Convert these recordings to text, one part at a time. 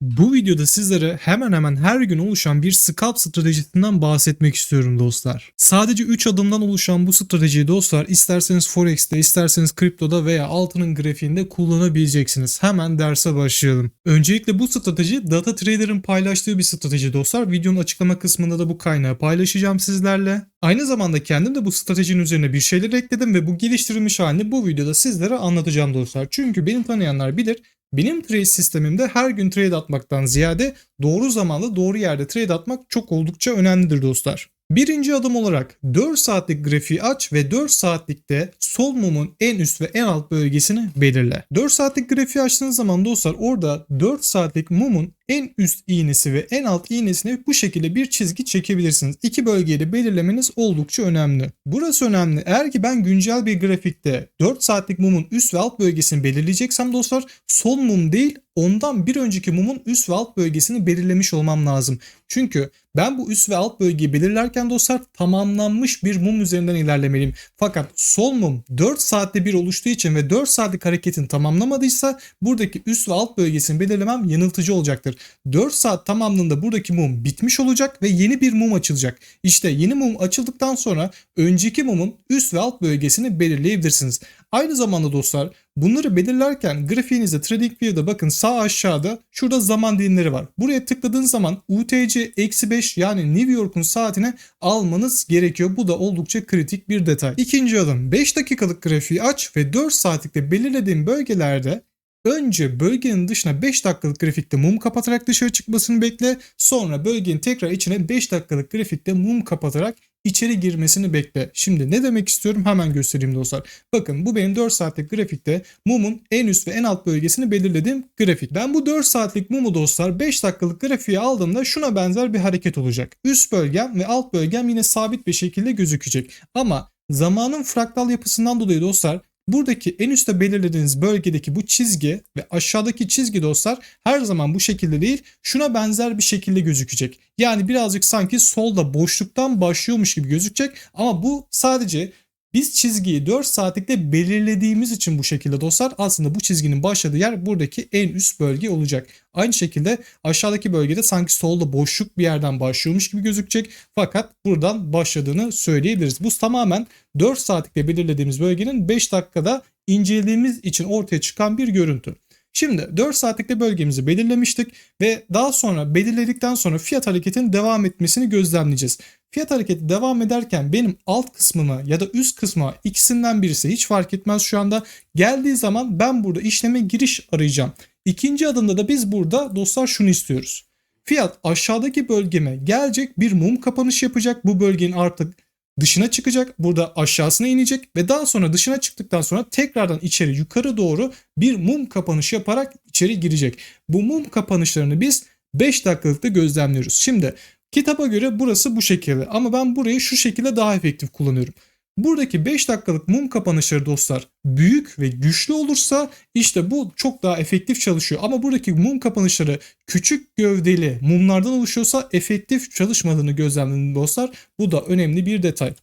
Bu videoda sizlere hemen hemen her gün oluşan bir scalp stratejisinden bahsetmek istiyorum dostlar. Sadece 3 adımdan oluşan bu stratejiyi dostlar isterseniz Forex'te, isterseniz kriptoda veya altının grafiğinde kullanabileceksiniz. Hemen derse başlayalım. Öncelikle bu strateji Data Trader'ın paylaştığı bir strateji dostlar. Videonun açıklama kısmında da bu kaynağı paylaşacağım sizlerle. Aynı zamanda kendim de bu stratejinin üzerine bir şeyler ekledim ve bu geliştirilmiş halini bu videoda sizlere anlatacağım dostlar. Çünkü beni tanıyanlar bilir benim trade sistemimde her gün trade atmaktan ziyade doğru zamanda doğru yerde trade atmak çok oldukça önemlidir dostlar. Birinci adım olarak 4 saatlik grafiği aç ve 4 saatlikte sol mumun en üst ve en alt bölgesini belirle. 4 saatlik grafiği açtığınız zaman dostlar orada 4 saatlik mumun en üst iğnesi ve en alt iğnesine bu şekilde bir çizgi çekebilirsiniz. İki bölgeyi de belirlemeniz oldukça önemli. Burası önemli. Eğer ki ben güncel bir grafikte 4 saatlik mumun üst ve alt bölgesini belirleyeceksem dostlar sol mum değil ondan bir önceki mumun üst ve alt bölgesini belirlemiş olmam lazım. Çünkü ben bu üst ve alt bölgeyi belirlerken dostlar tamamlanmış bir mum üzerinden ilerlemeliyim. Fakat sol mum 4 saatte bir oluştuğu için ve 4 saatlik hareketin tamamlamadıysa buradaki üst ve alt bölgesini belirlemem yanıltıcı olacaktır. 4 saat tamamlığında buradaki mum bitmiş olacak ve yeni bir mum açılacak. İşte yeni mum açıldıktan sonra önceki mumun üst ve alt bölgesini belirleyebilirsiniz. Aynı zamanda dostlar bunları belirlerken grafiğinizde TradingView'da bakın sağ aşağıda şurada zaman dilimleri var. Buraya tıkladığınız zaman UTC-5 yani New York'un saatine almanız gerekiyor. Bu da oldukça kritik bir detay. İkinci adım 5 dakikalık grafiği aç ve 4 saatlikte belirlediğim bölgelerde Önce bölgenin dışına 5 dakikalık grafikte mum kapatarak dışarı çıkmasını bekle. Sonra bölgenin tekrar içine 5 dakikalık grafikte mum kapatarak içeri girmesini bekle. Şimdi ne demek istiyorum hemen göstereyim dostlar. Bakın bu benim 4 saatlik grafikte mumun en üst ve en alt bölgesini belirlediğim grafik. Ben bu 4 saatlik mumu dostlar 5 dakikalık grafiğe aldığımda şuna benzer bir hareket olacak. Üst bölgem ve alt bölgem yine sabit bir şekilde gözükecek. Ama zamanın fraktal yapısından dolayı dostlar Buradaki en üstte belirlediğiniz bölgedeki bu çizgi ve aşağıdaki çizgi dostlar her zaman bu şekilde değil şuna benzer bir şekilde gözükecek. Yani birazcık sanki solda boşluktan başlıyormuş gibi gözükecek ama bu sadece biz çizgiyi 4 saatlikte belirlediğimiz için bu şekilde dostlar aslında bu çizginin başladığı yer buradaki en üst bölge olacak. Aynı şekilde aşağıdaki bölgede sanki solda boşluk bir yerden başlıyormuş gibi gözükecek. Fakat buradan başladığını söyleyebiliriz. Bu tamamen 4 saatlikte belirlediğimiz bölgenin 5 dakikada incelediğimiz için ortaya çıkan bir görüntü. Şimdi 4 saatlikte bölgemizi belirlemiştik ve daha sonra belirledikten sonra fiyat hareketinin devam etmesini gözlemleyeceğiz. Fiyat hareketi devam ederken benim alt kısmıma ya da üst kısma ikisinden birisi hiç fark etmez şu anda geldiği zaman ben burada işleme giriş arayacağım. İkinci adımda da biz burada dostlar şunu istiyoruz. Fiyat aşağıdaki bölgeme gelecek bir mum kapanış yapacak. Bu bölgenin artık dışına çıkacak. Burada aşağısına inecek ve daha sonra dışına çıktıktan sonra tekrardan içeri yukarı doğru bir mum kapanış yaparak içeri girecek. Bu mum kapanışlarını biz 5 dakikalıkta gözlemliyoruz. Şimdi kitaba göre burası bu şekilde ama ben burayı şu şekilde daha efektif kullanıyorum. Buradaki 5 dakikalık mum kapanışları dostlar büyük ve güçlü olursa işte bu çok daha efektif çalışıyor. Ama buradaki mum kapanışları küçük gövdeli mumlardan oluşuyorsa efektif çalışmadığını gözlemledim dostlar. Bu da önemli bir detay.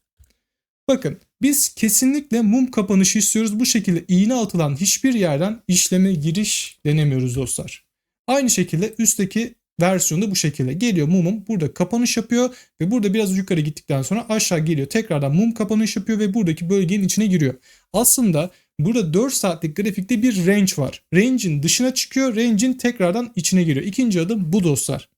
Bakın biz kesinlikle mum kapanışı istiyoruz. Bu şekilde iğne atılan hiçbir yerden işleme giriş denemiyoruz dostlar. Aynı şekilde üstteki versiyonu bu şekilde. Geliyor mumum burada kapanış yapıyor ve burada biraz yukarı gittikten sonra aşağı geliyor. Tekrardan mum kapanış yapıyor ve buradaki bölgenin içine giriyor. Aslında burada 4 saatlik grafikte bir range var. Range'in dışına çıkıyor. Range'in tekrardan içine giriyor. İkinci adım bu dostlar.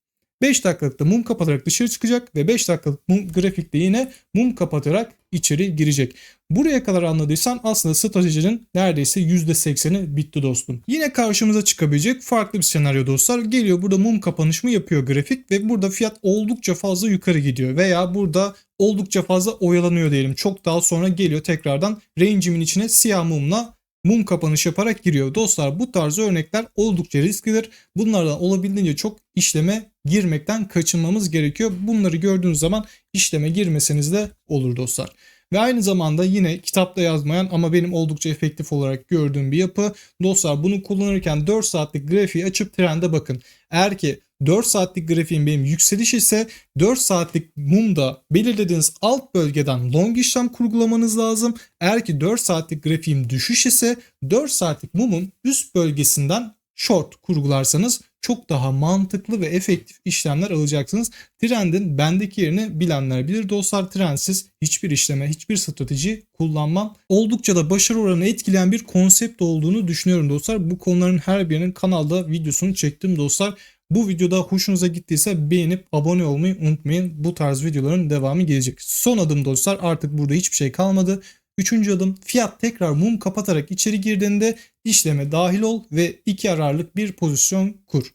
5 dakikalıkta mum kapatarak dışarı çıkacak ve 5 dakikalık mum grafikte yine mum kapatarak içeri girecek. Buraya kadar anladıysan aslında stratejinin neredeyse %80'i bitti dostum. Yine karşımıza çıkabilecek farklı bir senaryo dostlar. Geliyor burada mum kapanış mı yapıyor grafik ve burada fiyat oldukça fazla yukarı gidiyor veya burada oldukça fazla oyalanıyor diyelim. Çok daha sonra geliyor tekrardan range'imin içine siyah mumla mum kapanış yaparak giriyor. Dostlar bu tarz örnekler oldukça risklidir. Bunlardan olabildiğince çok işleme girmekten kaçınmamız gerekiyor. Bunları gördüğünüz zaman işleme girmeseniz de olur dostlar. Ve aynı zamanda yine kitapta yazmayan ama benim oldukça efektif olarak gördüğüm bir yapı. Dostlar bunu kullanırken 4 saatlik grafiği açıp trende bakın. Eğer ki 4 saatlik grafiğim benim yükseliş ise 4 saatlik mumda belirlediğiniz alt bölgeden long işlem kurgulamanız lazım. Eğer ki 4 saatlik grafiğim düşüş ise 4 saatlik mumun üst bölgesinden short kurgularsanız çok daha mantıklı ve efektif işlemler alacaksınız. Trendin bendeki yerini bilenler bilir dostlar. Trendsiz hiçbir işleme, hiçbir strateji kullanmam. Oldukça da başarı oranını etkileyen bir konsept olduğunu düşünüyorum dostlar. Bu konuların her birinin kanalda videosunu çektim dostlar. Bu videoda hoşunuza gittiyse beğenip abone olmayı unutmayın. Bu tarz videoların devamı gelecek. Son adım dostlar artık burada hiçbir şey kalmadı. Üçüncü adım fiyat tekrar mum kapatarak içeri girdiğinde işleme dahil ol ve iki ararlık bir pozisyon kur.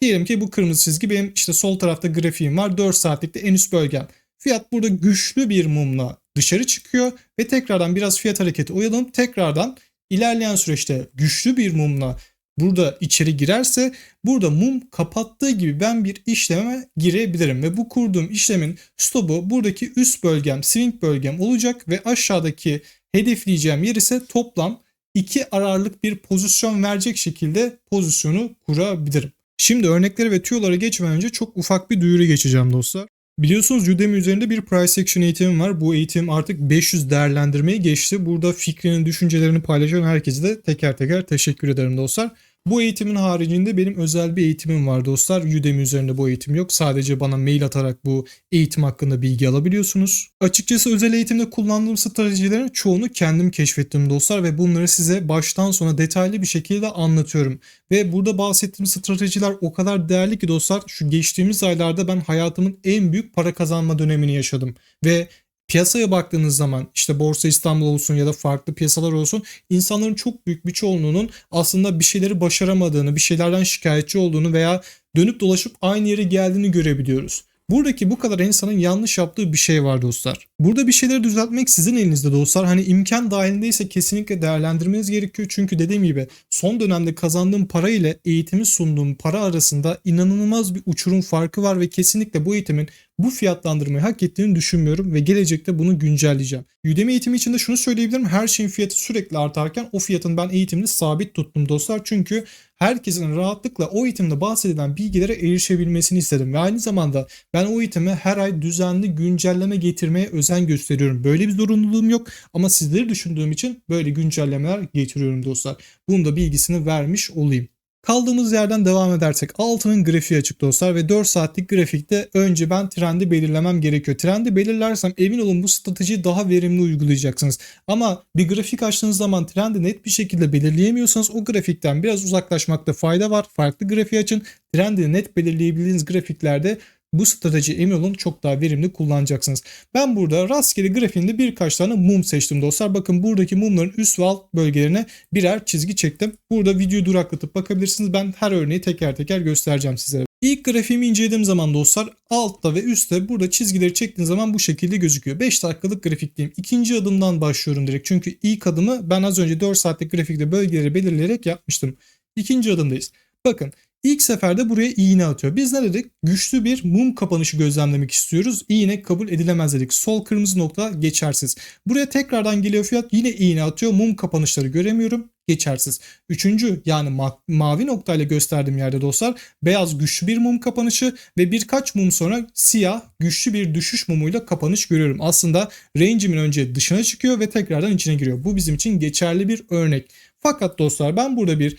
Diyelim ki bu kırmızı çizgi benim işte sol tarafta grafiğim var 4 saatlikte en üst bölgem. Fiyat burada güçlü bir mumla dışarı çıkıyor ve tekrardan biraz fiyat hareketi uyanıp tekrardan ilerleyen süreçte güçlü bir mumla burada içeri girerse burada mum kapattığı gibi ben bir işleme girebilirim ve bu kurduğum işlemin stopu buradaki üst bölgem swing bölgem olacak ve aşağıdaki hedefleyeceğim yer ise toplam iki ararlık bir pozisyon verecek şekilde pozisyonu kurabilirim. Şimdi örneklere ve tüyolara geçmeden önce çok ufak bir duyuru geçeceğim dostlar. Biliyorsunuz Udemy üzerinde bir price action eğitimim var. Bu eğitim artık 500 değerlendirmeyi geçti. Burada fikrini, düşüncelerini paylaşan herkese de teker teker teşekkür ederim dostlar. Bu eğitimin haricinde benim özel bir eğitimim var dostlar. Udemy üzerinde bu eğitim yok. Sadece bana mail atarak bu eğitim hakkında bilgi alabiliyorsunuz. Açıkçası özel eğitimde kullandığım stratejilerin çoğunu kendim keşfettim dostlar ve bunları size baştan sona detaylı bir şekilde anlatıyorum. Ve burada bahsettiğim stratejiler o kadar değerli ki dostlar şu geçtiğimiz aylarda ben hayatımın en büyük para kazanma dönemini yaşadım. Ve piyasaya baktığınız zaman işte Borsa İstanbul olsun ya da farklı piyasalar olsun insanların çok büyük bir çoğunluğunun aslında bir şeyleri başaramadığını, bir şeylerden şikayetçi olduğunu veya dönüp dolaşıp aynı yere geldiğini görebiliyoruz. Buradaki bu kadar insanın yanlış yaptığı bir şey var dostlar. Burada bir şeyleri düzeltmek sizin elinizde dostlar. Hani imkan dahilindeyse kesinlikle değerlendirmeniz gerekiyor. Çünkü dediğim gibi son dönemde kazandığım para ile eğitimi sunduğum para arasında inanılmaz bir uçurum farkı var ve kesinlikle bu eğitimin bu fiyatlandırmayı hak ettiğini düşünmüyorum ve gelecekte bunu güncelleyeceğim. Udemy eğitimi için de şunu söyleyebilirim. Her şeyin fiyatı sürekli artarken o fiyatın ben eğitimini sabit tuttum dostlar. Çünkü herkesin rahatlıkla o eğitimde bahsedilen bilgilere erişebilmesini istedim. Ve aynı zamanda ben o eğitime her ay düzenli güncelleme getirmeye özen gösteriyorum. Böyle bir zorunluluğum yok ama sizleri düşündüğüm için böyle güncellemeler getiriyorum dostlar. Bunun da bilgisini vermiş olayım. Kaldığımız yerden devam edersek altının grafiği açık dostlar ve 4 saatlik grafikte önce ben trendi belirlemem gerekiyor. Trendi belirlersem emin olun bu stratejiyi daha verimli uygulayacaksınız. Ama bir grafik açtığınız zaman trendi net bir şekilde belirleyemiyorsanız o grafikten biraz uzaklaşmakta fayda var. Farklı grafiği açın. Trendi net belirleyebildiğiniz grafiklerde bu strateji emin olun çok daha verimli kullanacaksınız. Ben burada rastgele grafiğinde birkaç tane mum seçtim dostlar. Bakın buradaki mumların üst ve alt bölgelerine birer çizgi çektim. Burada videoyu duraklatıp bakabilirsiniz. Ben her örneği teker teker göstereceğim size. İlk grafiğimi incelediğim zaman dostlar altta ve üstte burada çizgileri çektiğim zaman bu şekilde gözüküyor. 5 dakikalık grafikteyim. İkinci adımdan başlıyorum direkt. Çünkü ilk adımı ben az önce 4 saatlik grafikte bölgeleri belirleyerek yapmıştım. İkinci adımdayız. Bakın İlk seferde buraya iğne atıyor. Biz ne dedik? Güçlü bir mum kapanışı gözlemlemek istiyoruz. İğne kabul edilemez dedik. Sol kırmızı nokta geçersiz. Buraya tekrardan geliyor fiyat yine iğne atıyor. Mum kapanışları göremiyorum. Geçersiz. Üçüncü yani ma- mavi noktayla gösterdiğim yerde dostlar beyaz güçlü bir mum kapanışı ve birkaç mum sonra siyah güçlü bir düşüş mumuyla kapanış görüyorum. Aslında range'imin önce dışına çıkıyor ve tekrardan içine giriyor. Bu bizim için geçerli bir örnek. Fakat dostlar ben burada bir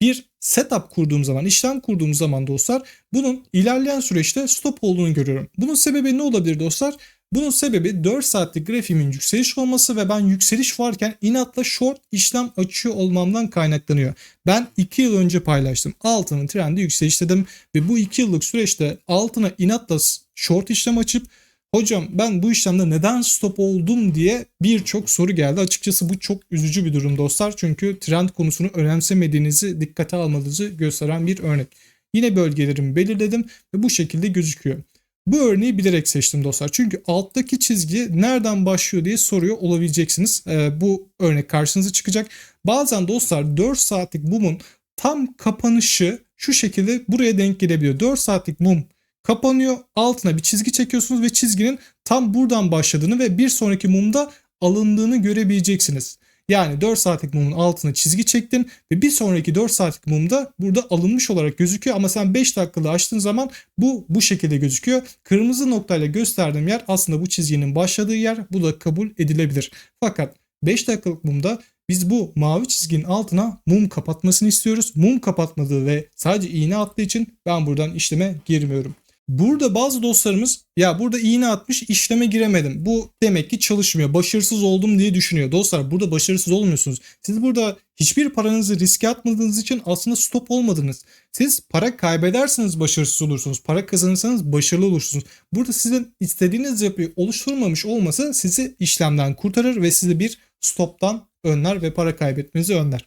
bir setup kurduğum zaman, işlem kurduğum zaman dostlar bunun ilerleyen süreçte stop olduğunu görüyorum. Bunun sebebi ne olabilir dostlar? Bunun sebebi 4 saatlik grafiğimin yükseliş olması ve ben yükseliş varken inatla short işlem açıyor olmamdan kaynaklanıyor. Ben 2 yıl önce paylaştım. Altının trendi yükseliş dedim ve bu 2 yıllık süreçte altına inatla short işlem açıp hocam ben bu işlemde neden stop oldum diye birçok soru geldi. Açıkçası bu çok üzücü bir durum dostlar. Çünkü trend konusunu önemsemediğinizi dikkate almanızı gösteren bir örnek. Yine bölgelerimi belirledim ve bu şekilde gözüküyor. Bu örneği bilerek seçtim dostlar. Çünkü alttaki çizgi nereden başlıyor diye soruyor olabileceksiniz. Ee, bu örnek karşınıza çıkacak. Bazen dostlar 4 saatlik mumun tam kapanışı şu şekilde buraya denk gelebiliyor. 4 saatlik mum kapanıyor. Altına bir çizgi çekiyorsunuz ve çizginin tam buradan başladığını ve bir sonraki mumda alındığını görebileceksiniz. Yani 4 saatlik mumun altına çizgi çektin ve bir sonraki 4 saatlik mumda burada alınmış olarak gözüküyor ama sen 5 dakikalı açtığın zaman bu bu şekilde gözüküyor. Kırmızı noktayla gösterdiğim yer aslında bu çizginin başladığı yer. Bu da kabul edilebilir. Fakat 5 dakikalık mumda Biz bu mavi çizginin altına mum kapatmasını istiyoruz. Mum kapatmadığı ve sadece iğne attığı için ben buradan işleme girmiyorum. Burada bazı dostlarımız ya burada iğne atmış işleme giremedim. Bu demek ki çalışmıyor. Başarısız oldum diye düşünüyor. Dostlar burada başarısız olmuyorsunuz. Siz burada hiçbir paranızı riske atmadığınız için aslında stop olmadınız. Siz para kaybederseniz başarısız olursunuz. Para kazanırsanız başarılı olursunuz. Burada sizin istediğiniz yapıyı oluşturmamış olması sizi işlemden kurtarır ve sizi bir stoptan önler ve para kaybetmenizi önler.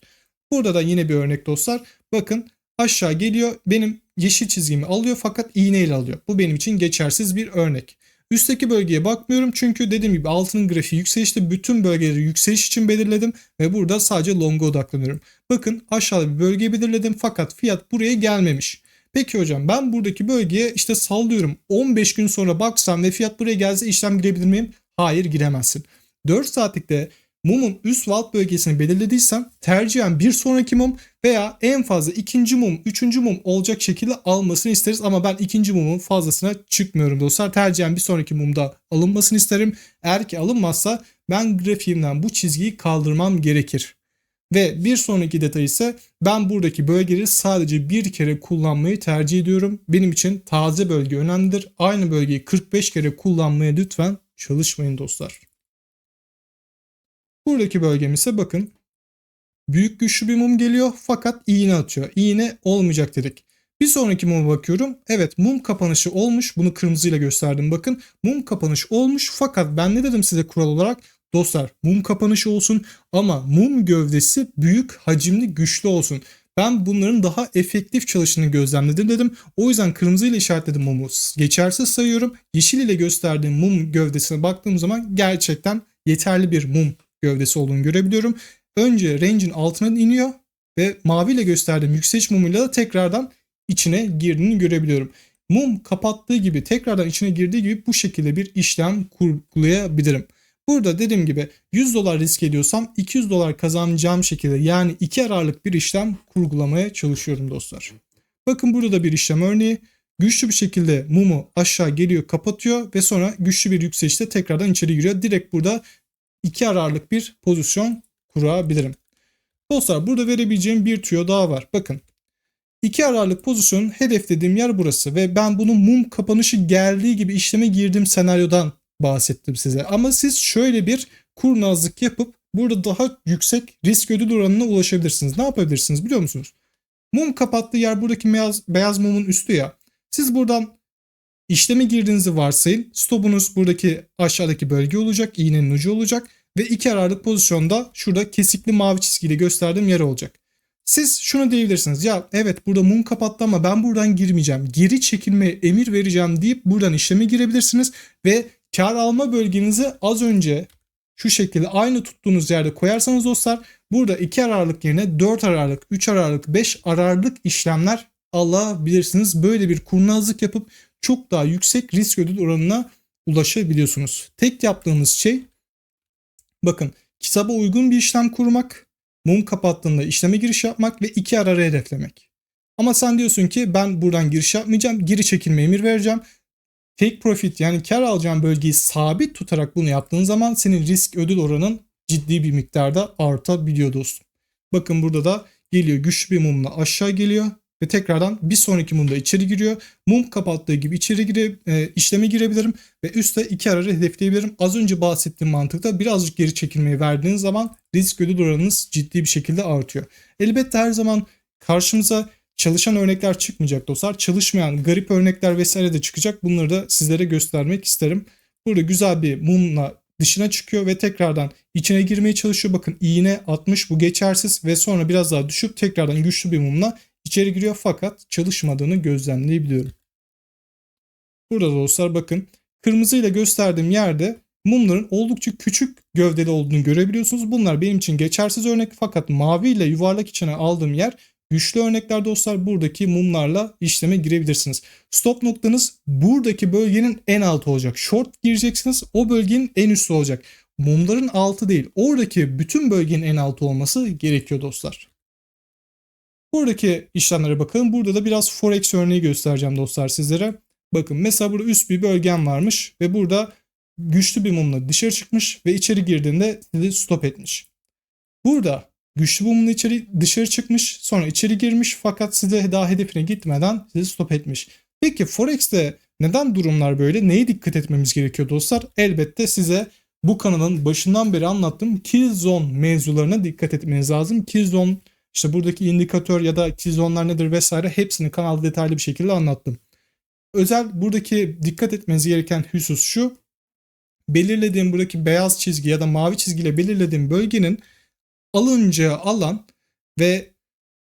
Burada da yine bir örnek dostlar. Bakın aşağı geliyor. Benim yeşil çizgimi alıyor fakat iğneyle alıyor. Bu benim için geçersiz bir örnek. Üstteki bölgeye bakmıyorum çünkü dediğim gibi altının grafiği yükselişte bütün bölgeleri yükseliş için belirledim ve burada sadece long'a odaklanıyorum. Bakın aşağıda bir bölge belirledim fakat fiyat buraya gelmemiş. Peki hocam ben buradaki bölgeye işte sallıyorum 15 gün sonra baksam ve fiyat buraya gelse işlem girebilir miyim? Hayır giremezsin. 4 saatlikte mumun üst ve alt bölgesini belirlediysem tercihen bir sonraki mum veya en fazla ikinci mum, üçüncü mum olacak şekilde almasını isteriz. Ama ben ikinci mumun fazlasına çıkmıyorum dostlar. Tercihen bir sonraki mumda alınmasını isterim. Eğer ki alınmazsa ben grafiğimden bu çizgiyi kaldırmam gerekir. Ve bir sonraki detay ise ben buradaki bölgeleri sadece bir kere kullanmayı tercih ediyorum. Benim için taze bölge önemlidir. Aynı bölgeyi 45 kere kullanmaya lütfen çalışmayın dostlar. Buradaki bölgem ise bakın büyük güçlü bir mum geliyor fakat iğne atıyor. İğne olmayacak dedik. Bir sonraki muma bakıyorum. Evet mum kapanışı olmuş. Bunu kırmızıyla gösterdim bakın. Mum kapanış olmuş fakat ben ne dedim size kural olarak? Dostlar mum kapanışı olsun ama mum gövdesi büyük hacimli güçlü olsun. Ben bunların daha efektif çalıştığını gözlemledim dedim. O yüzden kırmızı ile işaretledim mumu. Geçersiz sayıyorum. Yeşil ile gösterdiğim mum gövdesine baktığım zaman gerçekten yeterli bir mum gövdesi olduğunu görebiliyorum. Önce range'in altına iniyor ve mavi ile gösterdiğim yükseliş mumuyla da tekrardan içine girdiğini görebiliyorum. Mum kapattığı gibi tekrardan içine girdiği gibi bu şekilde bir işlem kurgulayabilirim. Burada dediğim gibi 100 dolar risk ediyorsam 200 dolar kazanacağım şekilde yani 2 ararlık bir işlem kurgulamaya çalışıyorum dostlar. Bakın burada da bir işlem örneği. Güçlü bir şekilde mumu aşağı geliyor kapatıyor ve sonra güçlü bir yükselişte tekrardan içeri giriyor. Direkt burada 2 ararlık bir pozisyon kurabilirim. Dostlar burada verebileceğim bir tüyo daha var. Bakın 2 ararlık pozisyonun hedeflediğim yer burası ve ben bunun mum kapanışı geldiği gibi işleme girdiğim senaryodan bahsettim size. Ama siz şöyle bir kurnazlık yapıp burada daha yüksek risk ödül oranına ulaşabilirsiniz. Ne yapabilirsiniz biliyor musunuz? Mum kapattığı yer buradaki beyaz, beyaz mumun üstü ya. Siz buradan işleme girdiğinizi varsayın. Stopunuz buradaki aşağıdaki bölge olacak. iğnenin ucu olacak. Ve iki ararlık pozisyonda şurada kesikli mavi çizgiyle gösterdiğim yer olacak. Siz şunu diyebilirsiniz. Ya evet burada mum kapattı ama ben buradan girmeyeceğim. Geri çekilmeye emir vereceğim deyip buradan işleme girebilirsiniz. Ve kar alma bölgenizi az önce şu şekilde aynı tuttuğunuz yerde koyarsanız dostlar burada 2 ararlık yerine 4 ararlık, 3 ararlık, 5 ararlık işlemler alabilirsiniz. Böyle bir kurnazlık yapıp çok daha yüksek risk ödül oranına ulaşabiliyorsunuz. Tek yaptığınız şey bakın kitaba uygun bir işlem kurmak, mum kapattığında işleme giriş yapmak ve iki ararı hedeflemek. Ama sen diyorsun ki ben buradan giriş yapmayacağım, geri çekilme emir vereceğim. Take profit yani kar alacağın bölgeyi sabit tutarak bunu yaptığın zaman senin risk ödül oranın ciddi bir miktarda artabiliyor dostum. Bakın burada da geliyor güçlü bir mumla aşağı geliyor ve tekrardan bir sonraki mumda içeri giriyor. Mum kapattığı gibi içeri gire, e, işleme girebilirim ve üstte iki ararı hedefleyebilirim. Az önce bahsettiğim mantıkta birazcık geri çekilmeyi verdiğiniz zaman risk ödül oranınız ciddi bir şekilde artıyor. Elbette her zaman karşımıza çalışan örnekler çıkmayacak dostlar. Çalışmayan garip örnekler vesaire de çıkacak. Bunları da sizlere göstermek isterim. Burada güzel bir mumla dışına çıkıyor ve tekrardan içine girmeye çalışıyor. Bakın iğne atmış bu geçersiz ve sonra biraz daha düşüp tekrardan güçlü bir mumla içeri giriyor fakat çalışmadığını gözlemleyebiliyorum. Burada dostlar bakın kırmızı ile gösterdiğim yerde mumların oldukça küçük gövdeli olduğunu görebiliyorsunuz. Bunlar benim için geçersiz örnek fakat mavi ile yuvarlak içine aldığım yer güçlü örnekler dostlar. Buradaki mumlarla işleme girebilirsiniz. Stop noktanız buradaki bölgenin en altı olacak. Short gireceksiniz o bölgenin en üstü olacak. Mumların altı değil oradaki bütün bölgenin en altı olması gerekiyor dostlar. Buradaki işlemlere bakalım. Burada da biraz forex örneği göstereceğim dostlar sizlere. Bakın mesela burada üst bir bölgem varmış ve burada güçlü bir mumla dışarı çıkmış ve içeri girdiğinde sizi stop etmiş. Burada güçlü mumun içeri dışarı çıkmış sonra içeri girmiş fakat size daha hedefine gitmeden sizi stop etmiş. Peki Forex'te neden durumlar böyle? Neye dikkat etmemiz gerekiyor dostlar? Elbette size bu kanalın başından beri anlattığım kill mevzularına dikkat etmeniz lazım. Kill işte buradaki indikatör ya da kill zone'lar nedir vesaire hepsini kanalda detaylı bir şekilde anlattım. Özel buradaki dikkat etmeniz gereken husus şu. Belirlediğim buradaki beyaz çizgi ya da mavi çizgiyle belirlediğim bölgenin alınacağı alan ve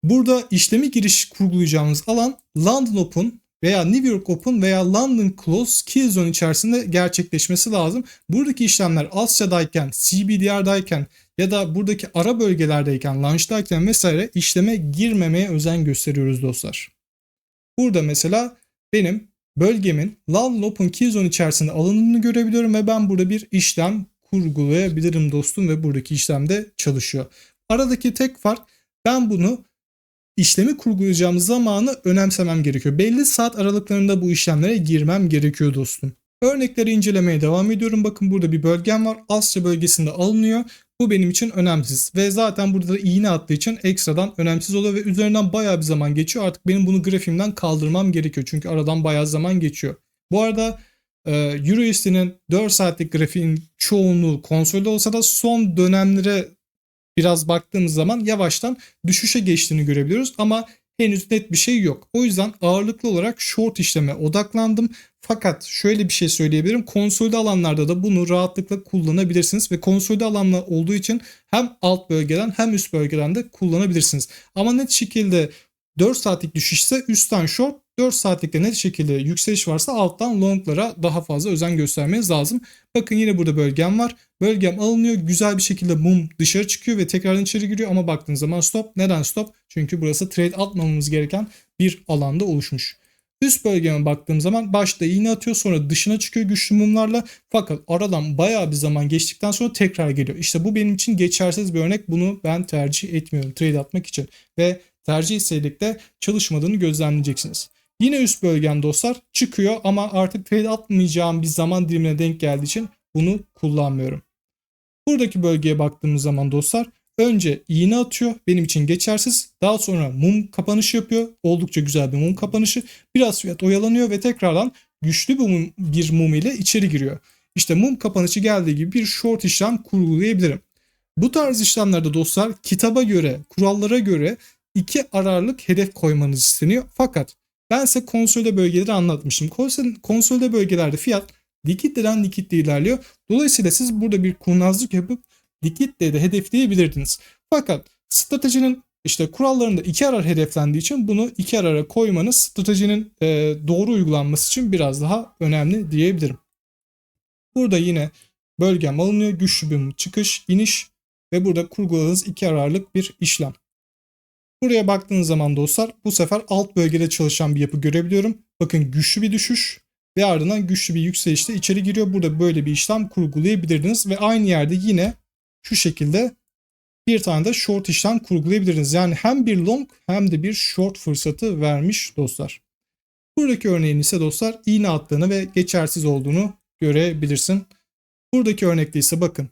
burada işlemi giriş kurgulayacağımız alan London Open veya New York Open veya London Close Kill Zone içerisinde gerçekleşmesi lazım. Buradaki işlemler Asya'dayken, CBDR'dayken ya da buradaki ara bölgelerdeyken, launch'dayken vesaire işleme girmemeye özen gösteriyoruz dostlar. Burada mesela benim bölgemin London Open Key Zone içerisinde alındığını görebiliyorum ve ben burada bir işlem kurgulayabilirim dostum ve buradaki işlem de çalışıyor. Aradaki tek fark ben bunu işlemi kurgulayacağım zamanı önemsemem gerekiyor. Belli saat aralıklarında bu işlemlere girmem gerekiyor dostum. Örnekleri incelemeye devam ediyorum. Bakın burada bir bölgem var. Asya bölgesinde alınıyor. Bu benim için önemsiz. Ve zaten burada da iğne attığı için ekstradan önemsiz oluyor ve üzerinden bayağı bir zaman geçiyor. Artık benim bunu grafiğimden kaldırmam gerekiyor. Çünkü aradan bayağı zaman geçiyor. Bu arada e, EuroUSD'nin 4 saatlik grafiğin çoğunluğu konsolde olsa da son dönemlere biraz baktığımız zaman yavaştan düşüşe geçtiğini görebiliyoruz ama henüz net bir şey yok. O yüzden ağırlıklı olarak short işleme odaklandım. Fakat şöyle bir şey söyleyebilirim. Konsolde alanlarda da bunu rahatlıkla kullanabilirsiniz ve konsolde alanlar olduğu için hem alt bölgeden hem üst bölgeden de kullanabilirsiniz. Ama net şekilde 4 saatlik düşüşse üstten short, 4 saatlikte net şekilde yükseliş varsa alttan longlara daha fazla özen göstermeniz lazım. Bakın yine burada bölgem var. Bölgem alınıyor. Güzel bir şekilde mum dışarı çıkıyor ve tekrardan içeri giriyor ama baktığınız zaman stop. Neden stop? Çünkü burası trade atmamamız gereken bir alanda oluşmuş. Üst bölgeme baktığım zaman başta iğne atıyor sonra dışına çıkıyor güçlü mumlarla fakat aradan bayağı bir zaman geçtikten sonra tekrar geliyor. İşte bu benim için geçersiz bir örnek. Bunu ben tercih etmiyorum trade atmak için ve tercih etseydik de çalışmadığını gözlemleyeceksiniz. Yine üst bölgem dostlar çıkıyor ama artık trade atmayacağım bir zaman dilimine denk geldiği için bunu kullanmıyorum. Buradaki bölgeye baktığımız zaman dostlar önce iğne atıyor benim için geçersiz. Daha sonra mum kapanışı yapıyor. Oldukça güzel bir mum kapanışı. Biraz fiyat oyalanıyor ve tekrardan güçlü bir mum, bir mum ile içeri giriyor. İşte mum kapanışı geldiği gibi bir short işlem kurgulayabilirim. Bu tarz işlemlerde dostlar kitaba göre, kurallara göre iki ararlık hedef koymanız isteniyor. Fakat ben size konsolde bölgeleri anlatmıştım. Konsolde bölgelerde fiyat likitleden likitle ilerliyor. Dolayısıyla siz burada bir kurnazlık yapıp likitleyi de hedefleyebilirdiniz. Fakat stratejinin işte kurallarında iki arar hedeflendiği için bunu iki arara koymanız stratejinin e, doğru uygulanması için biraz daha önemli diyebilirim. Burada yine bölgem alınıyor. Güçlü bir çıkış, iniş ve burada kurguladığınız iki ararlık bir işlem. Buraya baktığınız zaman dostlar bu sefer alt bölgede çalışan bir yapı görebiliyorum. Bakın güçlü bir düşüş ve ardından güçlü bir yükselişte içeri giriyor. Burada böyle bir işlem kurgulayabilirdiniz ve aynı yerde yine şu şekilde bir tane de short işlem kurgulayabilirsiniz. Yani hem bir long hem de bir short fırsatı vermiş dostlar. Buradaki örneğin ise dostlar iğne attığını ve geçersiz olduğunu görebilirsin. Buradaki örnekte ise bakın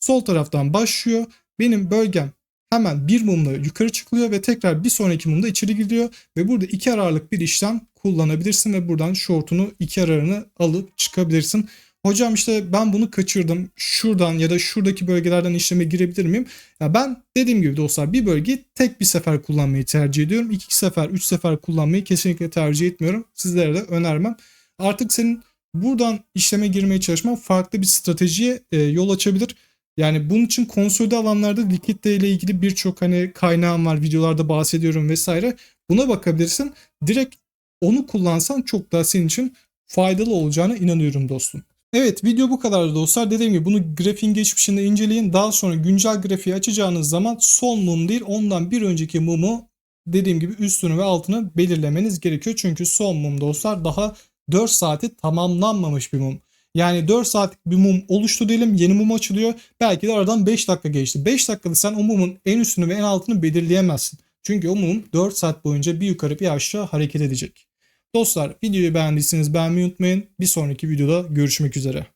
sol taraftan başlıyor. Benim bölgem hemen bir mumla yukarı çıkılıyor ve tekrar bir sonraki mumda içeri giriyor ve burada iki ararlık bir işlem kullanabilirsin ve buradan short'unu iki ararını alıp çıkabilirsin. Hocam işte ben bunu kaçırdım. Şuradan ya da şuradaki bölgelerden işleme girebilir miyim? Ya ben dediğim gibi dostlar bir bölgeyi tek bir sefer kullanmayı tercih ediyorum. İki sefer, üç sefer kullanmayı kesinlikle tercih etmiyorum. Sizlere de önermem. Artık senin buradan işleme girmeye çalışman farklı bir stratejiye e, yol açabilir. Yani bunun için konsolide alanlarda likitte ile ilgili birçok hani kaynağım var. Videolarda bahsediyorum vesaire. Buna bakabilirsin. Direkt onu kullansan çok daha senin için faydalı olacağına inanıyorum dostum. Evet video bu kadardı dostlar. Dediğim gibi bunu grafiğin geçmişinde inceleyin. Daha sonra güncel grafiği açacağınız zaman son mum değil ondan bir önceki mumu dediğim gibi üstünü ve altını belirlemeniz gerekiyor. Çünkü son mum dostlar daha 4 saati tamamlanmamış bir mum. Yani 4 saatlik bir mum oluştu diyelim yeni mum açılıyor. Belki de aradan 5 dakika geçti. 5 dakikada sen o mumun en üstünü ve en altını belirleyemezsin. Çünkü o mum 4 saat boyunca bir yukarı bir aşağı hareket edecek. Dostlar videoyu beğendiyseniz beğenmeyi unutmayın. Bir sonraki videoda görüşmek üzere.